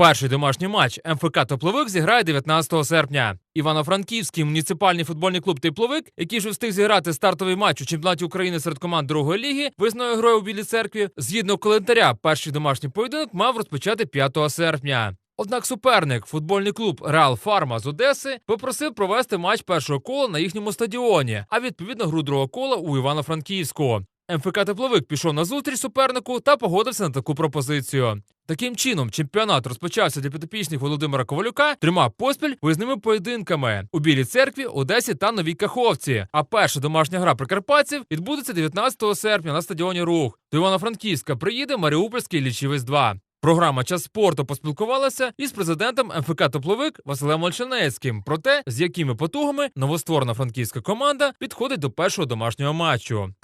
Перший домашній матч МФК Тепловик зіграє 19 серпня. Івано-Франківський муніципальний футбольний клуб Тепловик, який вже встиг зіграти стартовий матч у чемпіонаті України серед команд другої ліги, визнаною грою у Білій церкві. Згідно календаря, перший домашній поєдинок мав розпочати 5 серпня. Однак суперник, футбольний клуб Реал Фарма з Одеси, попросив провести матч першого кола на їхньому стадіоні, а відповідно гру другого кола у Івано-Франківську. МФК Тепловик пішов на зустріч супернику та погодився на таку пропозицію. Таким чином, чемпіонат розпочався для підопічних Володимира Ковалюка трьома поспіль визнаними поєдинками у Білій церкві, Одесі та Новій Каховці. А перша домашня гра прикарпатців відбудеться 19 серпня на стадіоні Рух. До Івано-Франківська приїде Маріупольський лічівець 2 Програма Час спорту поспілкувалася із президентом МФК Тепловик Василем Ольшанецьким про те, з якими потугами новостворена франківська команда підходить до першого домашнього матчу.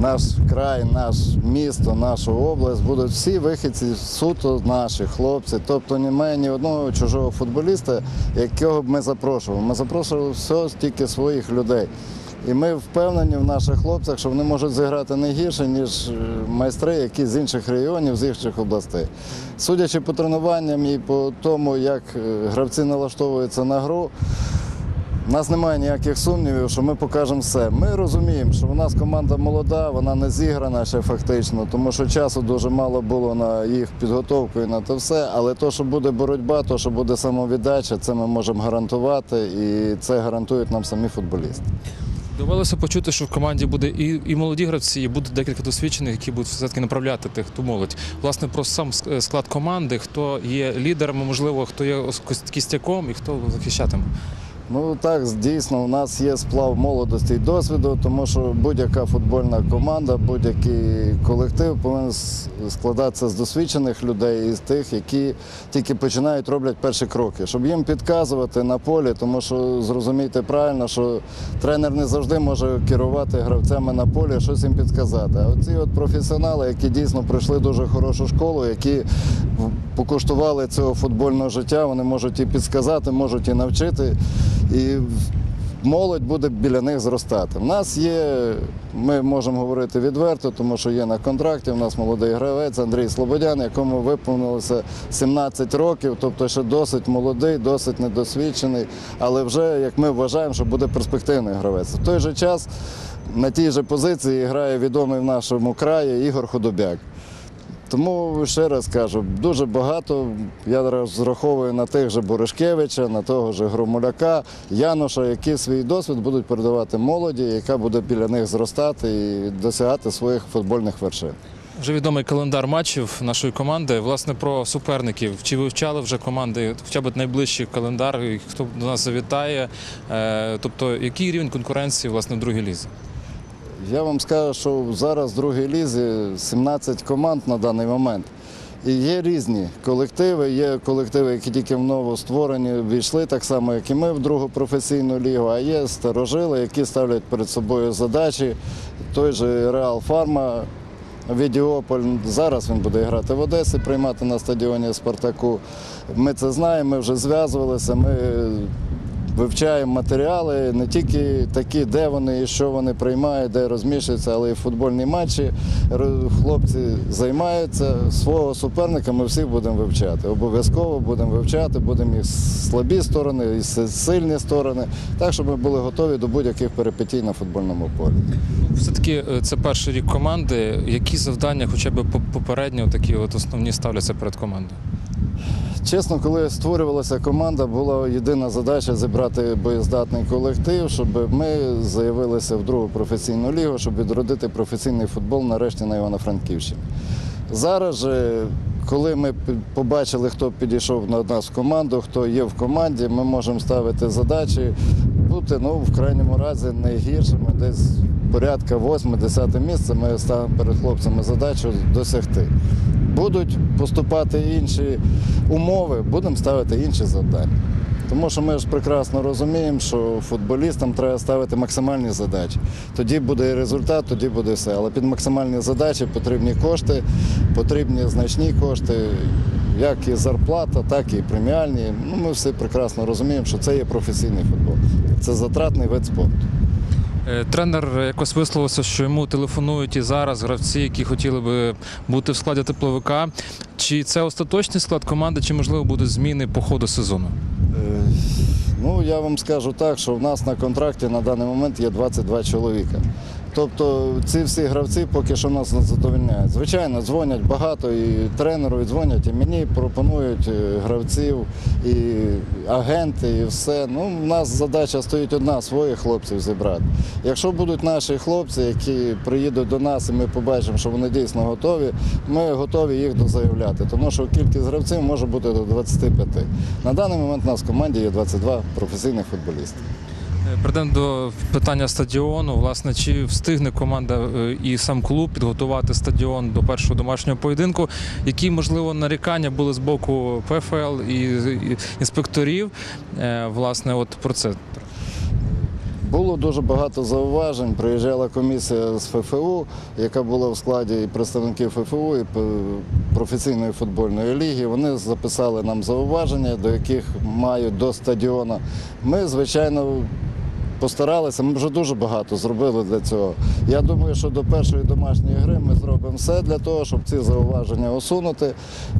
Наш край, наш місто, нашу область будуть всі вихідці суто наші хлопці. Тобто немає ні одного чужого футболіста, якого б ми запрошували. Ми запрошували все тільки своїх людей. І ми впевнені в наших хлопцях, що вони можуть зіграти не гірше, ніж е, майстри, які з інших регіонів, з інших областей. Судячи по тренуванням і по тому, як е, гравці налаштовуються на гру, у нас немає ніяких сумнівів, що ми покажемо все. Ми розуміємо, що у нас команда молода, вона не зіграна ще фактично, тому що часу дуже мало було на їх підготовку і на те все. Але то, що буде боротьба, то, що буде самовіддача, це ми можемо гарантувати, і це гарантують нам самі футболісти. Довелося почути, що в команді буде і, і молоді гравці, і буде декілька досвідчених, які будуть все-таки направляти тих, хто молодь. Власне, про сам склад команди, хто є лідером, можливо, хто є кістяком і хто захищатиме. Ну так, дійсно, у нас є сплав молодості і досвіду, тому що будь-яка футбольна команда, будь-який колектив повинен складатися з досвідчених людей і з тих, які тільки починають роблять перші кроки, щоб їм підказувати на полі, тому що зрозумійте правильно, що тренер не завжди може керувати гравцями на полі, щось їм підказати. А оці от професіонали, які дійсно пройшли дуже хорошу школу, які покуштували цього футбольного життя, вони можуть і підсказати, можуть і навчити. І молодь буде біля них зростати. У нас є, ми можемо говорити відверто, тому що є на контракті. У нас молодий гравець Андрій Слободян, якому виповнилося 17 років, тобто ще досить молодий, досить недосвідчений, але вже як ми вважаємо, що буде перспективний гравець. В той же час на тій же позиції грає відомий в нашому краї Ігор Худобяк. Тому ще раз кажу, дуже багато. Я розраховую на тих же Боришкевича, на того же Громуляка, Януша, які свій досвід будуть передавати молоді, яка буде біля них зростати і досягати своїх футбольних вершин. Вже відомий календар матчів нашої команди. Власне, про суперників. Чи вивчали вже команди, хоча б найближчий календар, хто до нас завітає? Е, тобто, який рівень конкуренції власне в другій лізі? Я вам скажу, що зараз в другій лізі 17 команд на даний момент. І є різні колективи. Є колективи, які тільки в новостворені війшли, так само, як і ми в другу професійну лігу, а є старожили, які ставлять перед собою задачі. Той же Реал Фарма, Відіополь. Зараз він буде грати в Одесі, приймати на стадіоні Спартаку. Ми це знаємо, ми вже зв'язувалися. Ми вивчаємо матеріали, не тільки такі, де вони і що вони приймають, де розміщуються, але й футбольні матчі. Хлопці займаються свого суперника. Ми всіх будемо вивчати. Обов'язково будемо вивчати, будемо їх слабі сторони, і сильні сторони, так щоб ми були готові до будь-яких перипетій на футбольному полі. Все-таки е, це перший рік команди. Які завдання, хоча б по- попередньо, такі от основні ставляться перед командою? Чесно, коли створювалася команда, була єдина задача зібрати боєздатний колектив, щоб ми заявилися в другу професійну лігу, щоб відродити професійний футбол нарешті на Івано-Франківщині. Зараз же, коли ми побачили, хто підійшов на нас в команду, хто є в команді, ми можемо ставити задачі, бути ну, в крайньому разі найгіршими, десь порядка 8-10 місце. Ми ставимо перед хлопцями задачу досягти. Будуть поступати інші умови, будемо ставити інші завдання. Тому що ми ж прекрасно розуміємо, що футболістам треба ставити максимальні задачі. Тоді буде і результат, тоді буде все. Але під максимальні задачі потрібні кошти, потрібні значні кошти, як і зарплата, так і преміальні. Ну, ми всі прекрасно розуміємо, що це є професійний футбол. Це затратний вид спорту. Е, Тренер якось висловився, що йому телефонують і зараз гравці, які хотіли би бути в складі тепловика. Чи це остаточний склад команди, чи можливо будуть зміни по ходу сезону? Е, Ну, я вам скажу так, що в нас на контракті на даний момент є 22 чоловіка. Тобто ці всі гравці поки що нас не задовольняють. Звичайно, дзвонять багато і тренеру, і дзвонять, і мені пропонують е, гравців, і агенти, і все. Ну, у нас задача стоїть одна своїх хлопців зібрати. Якщо будуть наші хлопці, які приїдуть до нас, і ми побачимо, що вони дійсно готові, ми готові їх дозаявляти, тому що кількість гравців може бути до 25. На даний момент у нас в команді є 22 професійних футболісти. Е, Перейдемо до питання стадіону. Власне, чи встигне команда е, і сам клуб підготувати стадіон до першого домашнього поєдинку? Які можливо нарікання були з боку ПФЛ і і інспекторів? Е, Власне, от про це Було дуже багато зауважень. Приїжджала комісія з ФФУ, яка була в складі і представників ФФУ і професійної футбольної ліги. Вони записали нам зауваження, до яких мають до стадіону. Ми, звичайно, постаралися. Ми вже дуже багато зробили для цього. Я думаю, що до першої домашньої гри ми зробимо все для того, щоб ці зауваження усунути.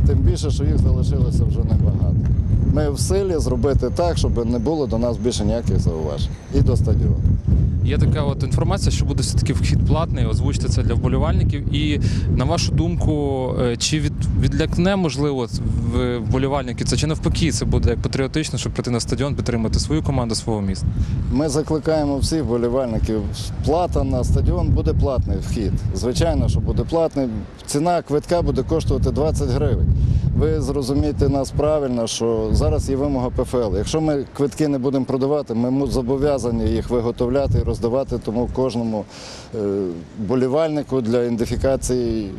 Тим більше, що їх залишилося вже небагато. Ми в силі зробити так, щоб не було до нас більше ніяких зауважень. І до стадіону. Є така от інформація, що буде все-таки вхід платний, озвучте це для вболівальників. І на вашу думку, е, чи від, відлякне можливо вболівальники це чи навпаки, це буде як патріотично, щоб прийти на стадіон, підтримати свою команду свого міста? Ми закликаємо всіх вболівальників. Плата на стадіон буде платний вхід. Звичайно, що буде платний. Ціна квитка буде коштувати 20 гривень. Ви зрозумієте нас правильно, що зараз є вимога ПФЛ. Якщо ми квитки не будемо продавати, ми зобов'язані їх виготовляти і роздавати тому кожному е, болівальнику для ідентифікації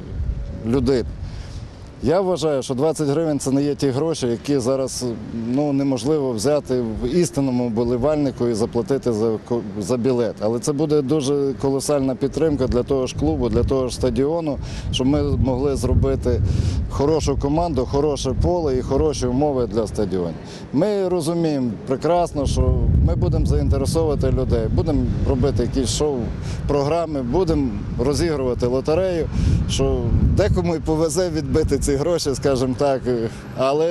людини. Я вважаю, що 20 гривень це не є ті гроші, які зараз ну, неможливо взяти в істинному болівальнику і заплатити за, за білет. Але це буде дуже колосальна підтримка для того ж клубу, для того ж стадіону, щоб ми могли зробити хорошу команду, хороше поле і хороші умови для стадіонів. Ми розуміємо прекрасно, що ми будемо заінтересовувати людей, будемо робити якісь шоу, програми, будемо розігрувати лотерею, що декому і повезе відбити ці гроші, скажімо так. Але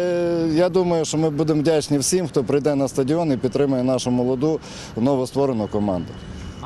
я думаю, що ми будемо вдячні всім, хто прийде на стадіон і підтримує нашу молоду новостворену команду.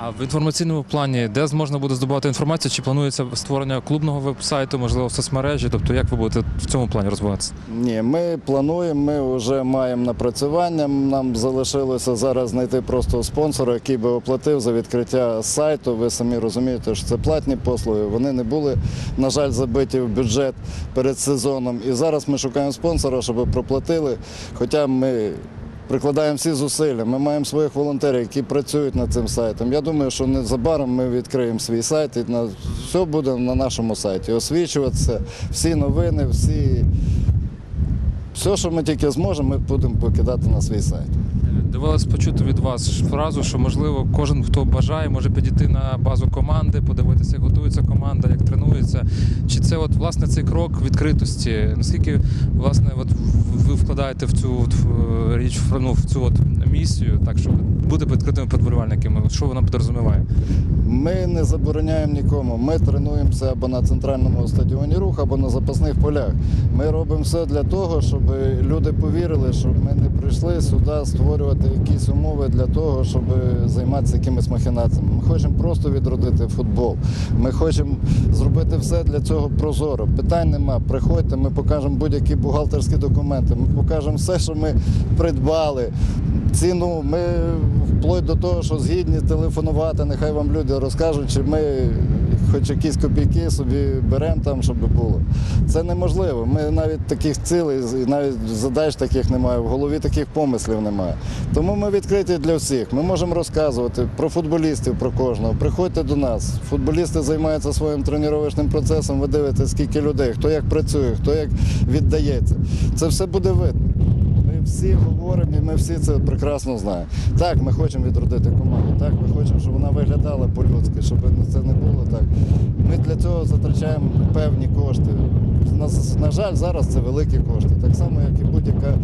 А в інформаційному плані, де можна буде здобувати інформацію, чи планується створення клубного веб-сайту, можливо, соцмережі? Тобто, як ви будете в цьому плані розвиватися? Ні, ми плануємо, ми вже маємо напрацювання. Нам залишилося зараз знайти просто спонсора, який би оплатив за відкриття сайту. Ви самі розумієте, що це платні послуги. Вони не були, на жаль, забиті в бюджет перед сезоном. І зараз ми шукаємо спонсора, щоб проплатили. Хоча ми. Прикладаємо всі зусилля. Ми маємо своїх волонтерів, які працюють над цим сайтом. Я думаю, що незабаром ми відкриємо свій сайт і все буде на нашому сайті. Освічуватися, всі новини, всі все, що ми тільки зможемо, ми будемо покидати на свій сайт. Довелось почути від вас фразу, що можливо кожен, хто бажає, може підійти на базу команди, подивитися, як готується команда, як тренується. Чи це от власне цей крок відкритості? Наскільки власне от ви вкладаєте в цю от, річ ну, в цю от місію, так щоб бути відкритими підболівальниками? Що вона підрозуміває? Ми не забороняємо нікому. Ми тренуємося або на центральному стадіоні рух, або на запасних полях. Ми робимо все для того, щоб люди повірили, що ми не прийшли сюди створювати якісь умови для того, щоб займатися якимись махінаціями. Ми хочемо просто відродити футбол. Ми хочемо зробити все для цього прозоро. Питань нема. Приходьте, ми покажемо будь-які бухгалтерські документи. Ми покажемо все, що ми придбали. Ціну ми вплоть до того, що згідні телефонувати, нехай вам люди розкажуть, чи ми хоч якісь копійки собі беремо там, щоб було. Це неможливо. Ми навіть таких цілей, навіть задач таких немає, в голові таких помислів немає. Тому ми відкриті для всіх. Ми можемо розказувати про футболістів, про кожного. Приходьте до нас. Футболісти займаються своїм тренувальним процесом. Ви дивитесь, скільки людей, хто як працює, хто як віддається. Це все буде видно. Всі говоримо, і ми всі це прекрасно знаємо. Так, ми хочемо відродити команду, так, ми хочемо, щоб вона виглядала по-людськи, щоб це не було так. Ми для цього затрачаємо певні кошти. На, на жаль, зараз це великі кошти. Так само, як і будь-яка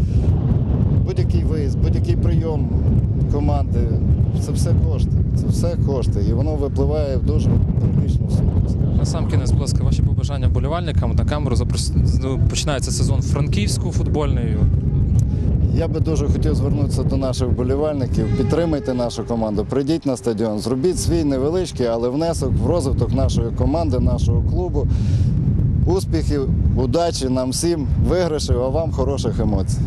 будь-який виїзд, будь-який прийом команди, це все кошти. Це все кошти. І воно випливає в дуже практичну суму. На сам кінець, будь ласка, ваші побажання вболівальникам на камеру починається сезон франківську футбольний. Я би дуже хотів звернутися до наших вболівальників. Підтримайте нашу команду, прийдіть на стадіон, зробіть свій невеличкий, але внесок в розвиток нашої команди, нашого клубу. Успіхів, удачі нам всім, виграшів, а вам хороших емоцій.